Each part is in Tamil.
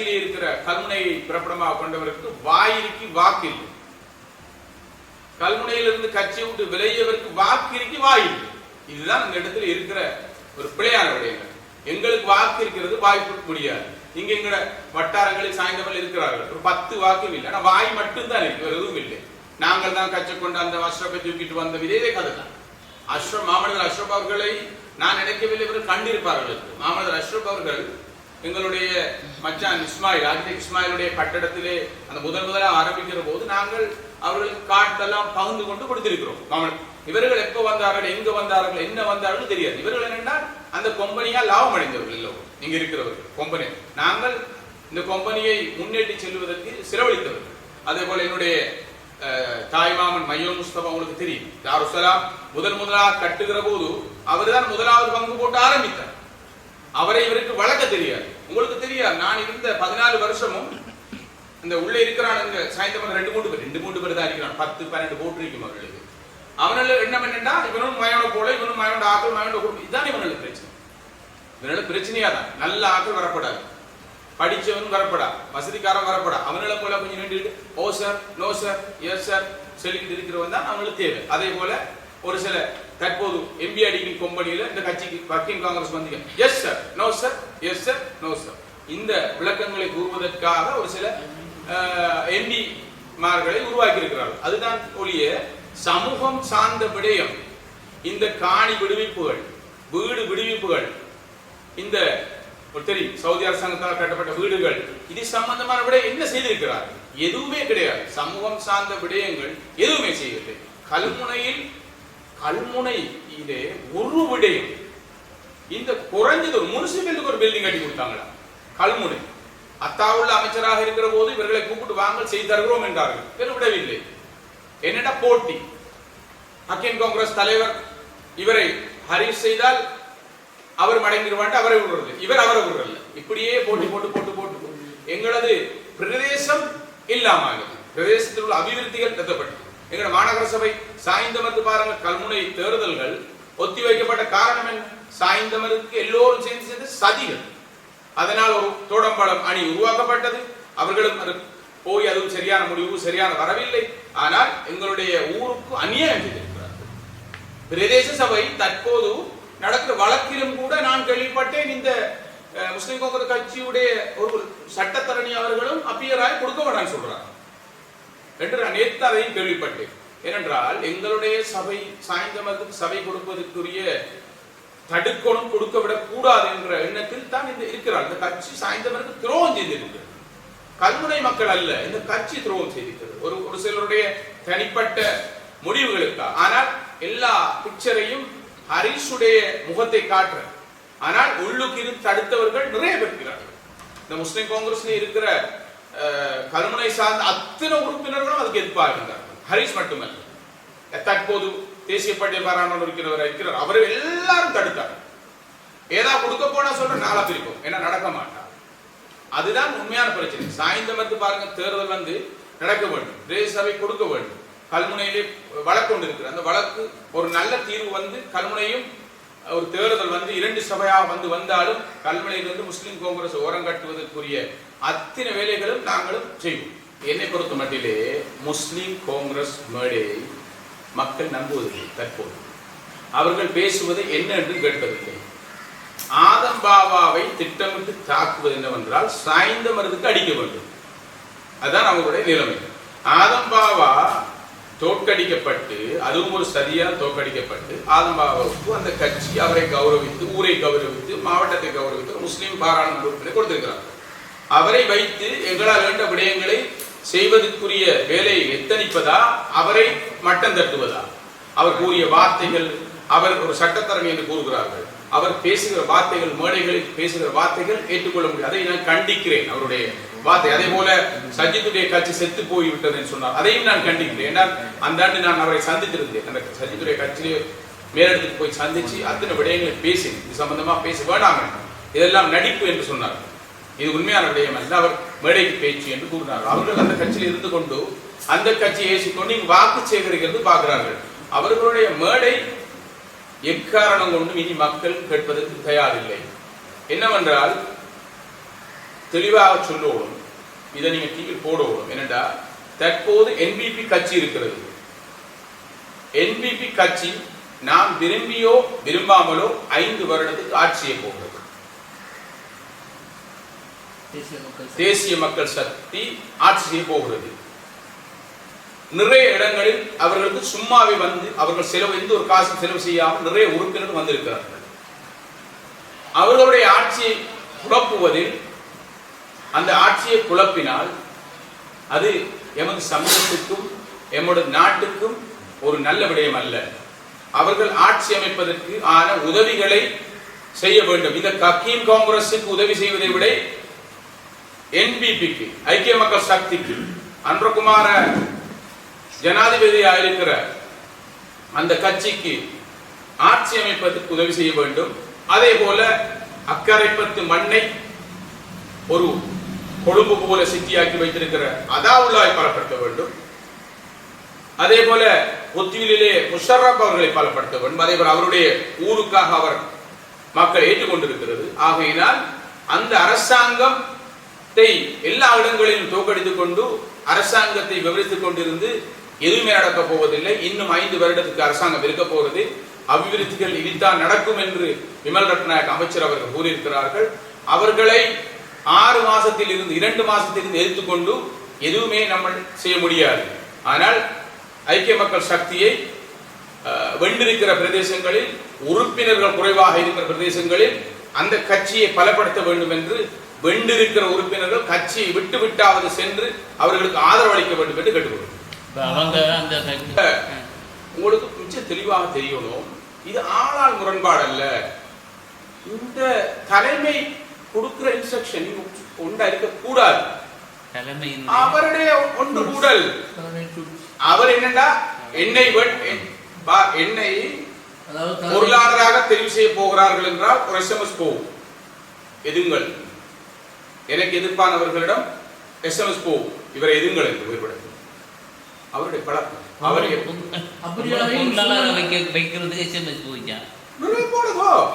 கட்சியிலே இருக்கிற கல்முனையை பிறப்பிடமாக கொண்டவருக்கு வாயிற்கு வாக்கு இல்லை கல்முனையிலிருந்து கட்சியை விட்டு விளையவருக்கு வாக்கு இருக்கு வாய் இல்லை இதுதான் இந்த இடத்துல இருக்கிற ஒரு பிழையான விடயங்கள் எங்களுக்கு வாக்கு இருக்கிறது வாய் முடியாது. இங்க எங்கட வட்டாரங்களில் சாய்ந்தவர்கள் இருக்கிறார்கள். ஒரு பத்து வாக்கும் இல்லை. ஆனா வாய் மட்டும்தான் இருக்கு வேற எதுவும் இல்லை. நாங்கள் தான் கச்சை கொண்டு அந்த அஷ்ரப்பை தூக்கிட்டு வந்த இதே கதை தான். அஷ்ரப் மாமனிதர் அஷ்ரப் அவர்களை நான் நினைக்கவில்லை இவர்கள் கண்டிருப்பார்கள். என்று. மாமனிதர் அஷ்ரப் அவர்கள் எங்களுடைய மச்சான் இஸ்மாயில் ஆர்கிடெக்ட் இஸ்மாயிலுடைய கட்டடத்திலே அந்த முதல் முதலாக ஆரம்பிக்கிற போது நாங்கள் அவர்களுக்கு காட்டெல்லாம் பகிர்ந்து கொண்டு கொடுத்திருக்கிறோம். மாமன் இவர்கள் எப்போ வந்தார்கள் எங்க வந்தார்கள் என்ன வந்தார்கள் தெரியாது. இவர்கள் என்னென்னா அந்த கொம்பனியால் லாபம் அடைந்தவர்கள் எல்லோரும். இங்க இருக்கிறவர்கள் கொம்பனி. நாங்கள் இந்த கொம்பனியை முன்னேற்றி செல்வதற்கு செலவழித்தவர்கள் அதே போல என்னுடைய அஹ், தாய்மாமன் மையோன் முஸ்தபா உங்களுக்கு தெரியும். தாருசலாம் முதன் முதலாக கட்டுகிற போது அவர்தான் முதலாவது பங்கு போட்டு ஆரம்பித்தார். அவரை இவருக்கு வழக்க தெரியாது. உங்களுக்கு தெரியாது. நான் இருந்த பதினாலு வருஷமும் இந்த உள்ளே இருக்கிறான் சாயந்தரம் ரெண்டு மூணு பேர் ரெண்டு மூணு பேர் தான் இருக்கிறான். பத்து பன்னெண்டு போட்டு இருக்கும் அவர்களுக்கு. அவனால என்ன என்னன்னா இவனும் மயோட போல இவனும் மயோட ஆக்கள் மயோட குடும்பம். இதுதான் இவனுக்கு பிரச்சனை. இவனால பிரச்சனையா தான் நல்ல ஆக்கள் வரப்படாது. படிச்சவன் வரப்படா வசதிக்காரன் வரப்படா அவனால போல கொஞ்சம் நின்றுட்டு ஓ sir no sir yes sir சொல்லிக்கிட்டு இருக்கிறவன் தான் அவங்களுக்கு தேவை. அதே போல ஒரு சில தற்போது எம்பி டிகிரி கம்பெனியில இந்த கட்சிக்கு ஒர்க்கிங் காங்கிரஸ் வந்தீங்க. Yes sir no sir yes sir no sir இந்த விளக்கங்களை கூறுவதற்காக ஒரு சில எம்பி மார்களை உருவாக்கி இருக்கிறார்கள் அதுதான் ஒழிய சமூகம் சார்ந்த விடயம். இந்த காணி விடுவிப்புகள் வீடு விடுவிப்புகள் இந்த தெரியும் சவுதி அரசாங்கத்தால் கட்டப்பட்ட வீடுகள் இது சம்பந்தமான விட என்ன செய்திருக்கிறார்கள் எதுவுமே கிடையாது. சமூகம் சார்ந்த விடயங்கள் எதுவுமே செய்யவில்லை. கல்முனையில் கல்முனையிலே ஒரு விடயம் இந்த குறைஞ்சது ஒரு முனிசிபலுக்கு ஒரு பில்டிங் கட்டி கொடுத்தாங்களா? கல்முனை. அத்தாவுள்ள அமைச்சராக இருக்கிற போது இவர்களை கூப்பிட்டு வாங்கல் செய்து தருகிறோம் என்றார்கள். பெரு விடவில்லை. என்னடா போட்டி? ஹக்கின் காங்கிரஸ் தலைவர் இவரை ஹரிஷ் செய்தால் அவர் மடங்கிடுவான்ட்டு அவரை விடுறது. இவர் அவரை விடுறல இப்படியே போட்டி போட்டு போட்டு போட்டு எங்களது பிரதேசம் இல்லாமல் பிரதேசத்தில் உள்ள அபிவிருத்திகள் நிறுத்தப்பட்டது. எங்களோட மாநகர சபை சாய்ந்தமர்ந்து பாருங்க கல்முனை தேர்தல்கள் ஒத்தி வைக்கப்பட்ட காரணம் என்ன? சாய்ந்தமருக்கு எல்லோரும் சேர்ந்து சேர்ந்து சதிகள். அதனால் ஒரு தோடம்பழம் அணி உருவாக்கப்பட்டது. அவர்களும் அது போய் அதுவும் சரியான முடிவு சரியான வரவில்லை. ஆனால் எங்களுடைய ஊருக்கு அநியாயம் செய்திருக்கிறார்கள். பிரதேச சபை தற்போது நடக்கிற வழக்கிலும் கூட நான் கேள்விப்பட்டேன் இந்த அஹ், முஸ்லிம் காங்கிரஸ் கட்சியுடைய ஒரு சட்டத்தரணி அவர்களும் அப்பியராய் கொடுக்க வேண்டாம்னு சொல்றாங்க. என்று நான் நேற்று அதையும் கேள்விப்பட்டேன். ஏனென்றால் எங்களுடைய சபை சாய்ந்தமத்துக்கு சபை கொடுப்பதற்குரிய தடுக்கணும் கொடுக்க விடக்கூடாது என்ற எண்ணத்தில் தான் இந்த இருக்கிறார். இந்த கட்சி சாய்ந்தமருக்கு துரோகம் செய்திருக்கிறது. கல்முனை மக்கள் அல்ல இந்த கட்சி துரோகம் செய்திருக்கிறது. ஒரு ஒரு சிலருடைய தனிப்பட்ட முடிவுகளுக்கு? ஆனால் எல்லா பிக்சரையும் ஹரிஷுடைய முகத்தை காட்டுற. ஆனால் உள்ளுக்கு இருந்து தடுத்தவர்கள் நிறைய பேர் இருக்கிறார்கள். இந்த முஸ்லிம் காங்கிரஸ்ல இருக்கிற கருமனை கல்முனை சார்ந்த அத்தனை உறுப்பினர்களும் அதுக்கு எதிர்ப்பாக இருந்தார்கள் ஹரிஷ் மட்டுமல்ல தற்போது தேசிய பட்டியல் பாராளுமன்ற உறுப்பினர் இருக்கிறார் அவரை எல்லாரும் தடுத்தார் ஏதா கொடுக்க போனா சொல்ற நாளா பிரிக்கும் ஏன்னா நடக்க மாட்டார் அதுதான் உண்மையான பிரச்சனை சாய்ந்தமத்து பாருங்க தேர்தல் வந்து நடக்க வேண்டும் பிரதேச சபை கொடுக்க வேண்டும் கல்முனையிலே வழக்கு கொண்டு இருக்கிற அந்த வழக்கு ஒரு நல்ல தீர்வு வந்து கல்முனையும் ஒரு தேர்தல் வந்து இரண்டு சபையாக வந்து வந்தாலும் கல்முனையில் வந்து முஸ்லிம் காங்கிரஸ் ஓரம் கட்டுவதற்குரிய அத்தனை வேலைகளும் நாங்களும் செய்வோம். என்னை பொறுத்த மட்டிலே முஸ்லீம் காங்கிரஸ் மேடையை மக்கள் நம்புவதில்லை தற்போது. அவர்கள் பேசுவது என்ன என்று கேட்பதில்லை. ஆதம் பாபாவை திட்டமிட்டு தாக்குவது என்னவென்றால் சாய்ந்த மருந்துக்கு அடிக்க வேண்டும். அதுதான் அவங்களுடைய நிலைமை. ஆதம் பாபா தோற்கடிக்கப்பட்டு அதுவும் ஒரு சரியான தோற்கடிக்கப்பட்டு ஆதம் பாபாவுக்கு அந்த கட்சி அவரை கௌரவித்து ஊரை கௌரவித்து மாவட்டத்தை கௌரவித்து முஸ்லீம் பாராளுமன்ற உறுப்பினர் கொடுத்திருக்கிறார். அவரை வைத்து எங்களால் வேண்ட விடயங்களை செய்வதற்குரிய வேலையை எத்தனிப்பதா? அவரை மட்டம் தட்டுவதா? அவர் கூறிய வார்த்தைகள் அவர் ஒரு சட்டத்தரணி என்று கூறுகிறார்கள். அவர் பேசுகிற வார்த்தைகள் மேடைகளில் பேசுகிற வார்த்தைகள் ஏற்றுக்கொள்ள முடியாது. அதை நான் கண்டிக்கிறேன் அவருடைய வார்த்தை. அதே போல சஜித்துடைய கட்சி செத்து போய்விட்டது என்று சொன்னார். அதையும் நான் கண்டிக்கிறேன். ஏன்னால் அந்த ஆண்டு நான் அவரை சந்தித்திருந்தேன். அந்த சஜித்துடைய கட்சியிலே மேலிடத்துக்கு போய் சந்திச்சு அத்தனை விடயங்களை பேசி இது சம்பந்தமா பேச வேண்டாம் இதெல்லாம் நடிப்பு என்று சொன்னார். இது உண்மையான விடயம் அல்ல அவர் மேடைக்கு பேச்சு என்று கூறினார் அவர்கள் அந்த கட்சியில் இருந்து கொண்டு அந்த கட்சியை ஏசிக்கொண்டு இங்கு வாக்கு சேகரிக்கிறது பார்க்கிறார்கள். அவர்களுடைய மேடை எக்காரணம் கொண்டும் இனி மக்கள் கேட்பதற்கு தயாரில்லை. என்னவென்றால் தெளிவாக சொல்லுவோம் இதை நீங்கள் டிவியில் போடணும் என்னென்றா தற்போது என்பிபி கட்சி இருக்கிறது. என்பிபி கட்சி நாம் விரும்பியோ விரும்பாமலோ ஐந்து வருடத்துக்கு ஆட்சியை போகிறது தேசிய மக்கள் சக்தி. ஆட்சி செய்ய போகிறது. நிறைய இடங்களில் அவர்களுக்கு சும்மாவே வந்து அவர்கள் செலவு எந்த ஒரு காசு செலவு செய்யாமல் நிறைய உறுப்பினர் வந்திருக்கிறார்கள். அவர்களுடைய ஆட்சியை குழப்புவதில் அந்த ஆட்சியை குழப்பினால் அது எமது சமூகத்துக்கும் எமது நாட்டுக்கும் ஒரு நல்ல விடயம் அல்ல. அவர்கள் ஆட்சி அமைப்பதற்கு ஆன உதவிகளை செய்ய வேண்டும். இந்த கக்கீம் காங்கிரசுக்கு உதவி செய்வதை விட என்பிபிக்கு ஐக்கிய மக்கள் சக்திக்கு அன்றகுமார ஜனாதிபதியாக இருக்கிற அந்த கட்சிக்கு ஆட்சி அமைப்பதற்கு உதவி செய்ய வேண்டும். அதே போல அக்கரைப்பத்து மண்ணை ஒரு கொழும்பு போல சித்தியாக்கி வைத்திருக்கிற அதாவுல்லாய் பலப்படுத்த வேண்டும். அதே போல புத்திவிலே முஷர்ரப் அவர்களை பலப்படுத்த வேண்டும். அதே போல அவருடைய ஊருக்காக அவர் மக்கள் ஏற்றுக்கொண்டிருக்கிறது. ஆகையினால் அந்த அரசாங்கம் எல்லா இடங்களிலும் தோக்கடித்துக் கொண்டு அரசாங்கத்தை விவரித்துக் கொண்டிருந்து எதுவுமே நடக்கப் போவதில்லை. இன்னும் ஐந்து வருடத்துக்கு அரசாங்கம் இருக்க போகிறது. அபிவிருத்திகள் இனித்தான் நடக்கும் என்று விமல் ரத்நாயக் அமைச்சர் அவர்கள் கூறியிருக்கிறார்கள். அவர்களை ஆறு மாசத்தில் இருந்து இரண்டு மாசத்திலிருந்து எதிர்த்து எடுத்துக்கொண்டு எதுவுமே நம்ம செய்ய முடியாது. ஆனால் ஐக்கிய மக்கள் சக்தியை அஹ், வென்றிருக்கிற பிரதேசங்களில் உறுப்பினர்கள் குறைவாக இருக்கிற பிரதேசங்களில் அந்த கட்சியை பலப்படுத்த வேண்டும் என்று வென்றிருக்கிற உறுப்பினர்கள் கட்சியை விட்டு விட்டாவது சென்று அவர்களுக்கு ஆதரவு அளிக்க வேண்டும் என்று கட்சி- ஆ. உங்களுக்கு மிச்சம் தெளிவாக தெரியணும் இது ஆளால் முரண்பாடு அல்ல. இந்த தலைமை கொடுக்கிற இன்ஸ்ட்ரக்ஷன் ஒன்றா இருக்க கூடாது அவருடைய ஒன்று கூடல். அவர் என்னண்டா என்னை வெட்- என்- பா- என்னை பொருளாளராக தெரிவு செய்ய போகிறார்கள் என்றால் ஒரு எஸ்எம்எஸ் போகும். எதுங்கள்? எனக்கு எதிர்ப்பானவர்களிடம் எஸ்எம்எஸ் போகும். இவரை எதுங்கள் என்று குறிப்பிட அவருடைய பழக்கம். அவர் எப்ப- அப்படியாக பொருளாளர் வைக்க வைக்கிறதுக்கு எஸ்எம்எஸ் போயிச்சா நிறைய போடுதோ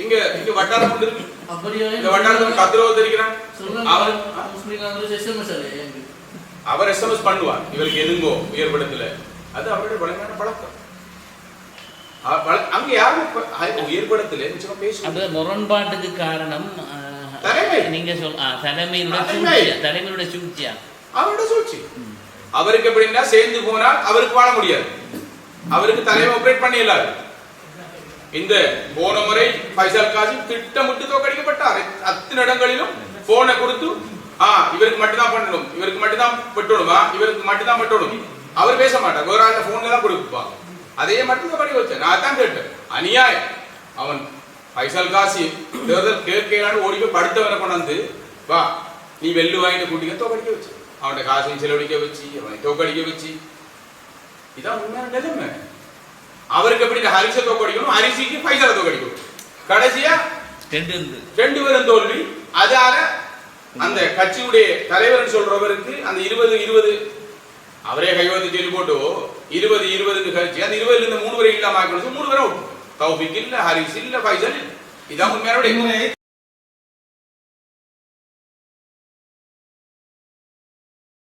இங்க இங்க வட்டாரம் கொண்டு இருக்கு. அப்படியாக இந்த வட்டாரத்துல கத்திரவ தெரிகிறான் ஸ்ரீலங்கா அவர் எஸ்எம்எஸ் பண்ணுவார். இவருக்கு எதுங்கோ? உயர்படத்துல. அது அவருடைய வழங்கான பழக்கம். அங்க யாரும் உயர்படத்துல. முரண்பாட்டுக்கு காரணம் தலைமை. நீங்க சொல் தலைமையினுடைய தலைமை. சூழ்ச்சியா தலைமையினுடைய சூழ்ச்சியா அவரோட சூழ்ச்சி அவருக்கு எப்படின்னா சேர்ந்து போனால் அவருக்கு வாழ முடியாது அவருக்கு தலைமை ஆபரேட் பண்ண இயலாது இந்த போன முறை ஃபைசல் காசிம் திட்டமிட்டு தோக்கடிக்கப்பட்டார் அத்தனை இடங்களிலும் போனை கொடுத்து ஆ இவருக்கு மட்டும்தான் பண்ணணும் இவருக்கு மட்டும்தான் பெற்றணுமா இவருக்கு மட்டும்தான் பெற்றணும் அவர் பேச மாட்டார் வேற ஆள்கிட்ட போன்ல தான் கொடுப்பாங்க அதே மட்டும் பண்ணி வச்சேன் நான் தான் கேட்டேன் அநியாயம் அவன் ஃபைசல் காசிம் தேர்தல் கேட்கலான்னு ஓடி போய் படுத்தவனை கொண்டாந்து வா நீ வெள்ளு வாங்கிட்டு கூட்டிக்க தோக்கடிக்க வச்சு. அவன்கிட்ட காசையும் செலவழிக்க வச்சு அவனை தோக்கடிக்க வச்சு. இதான் உண்மையான நிலைமை. அவருக்கு எப்படி ஹரிசை தோக்கடிக்கணும்? ஹரிசிக்கு பைசலை தோக்கடிக்கணும். கடைசியா ரெண்டு பேரும் தோல்வி. அதால அந்த கட்சியுடைய தலைவர் சொல்றவருக்கு அந்த இருபது இருபது அவரே கைவந்து சொல்லி போட்டு இருபது இருபதுக்கு கழிச்சு அந்த இருபதுல இருந்து மூணு வரை இல்லாம மூணு பேரும் அவுட் தௌஃபிக் இல்ல ஹரிஸ் இல்ல ஃபைசல்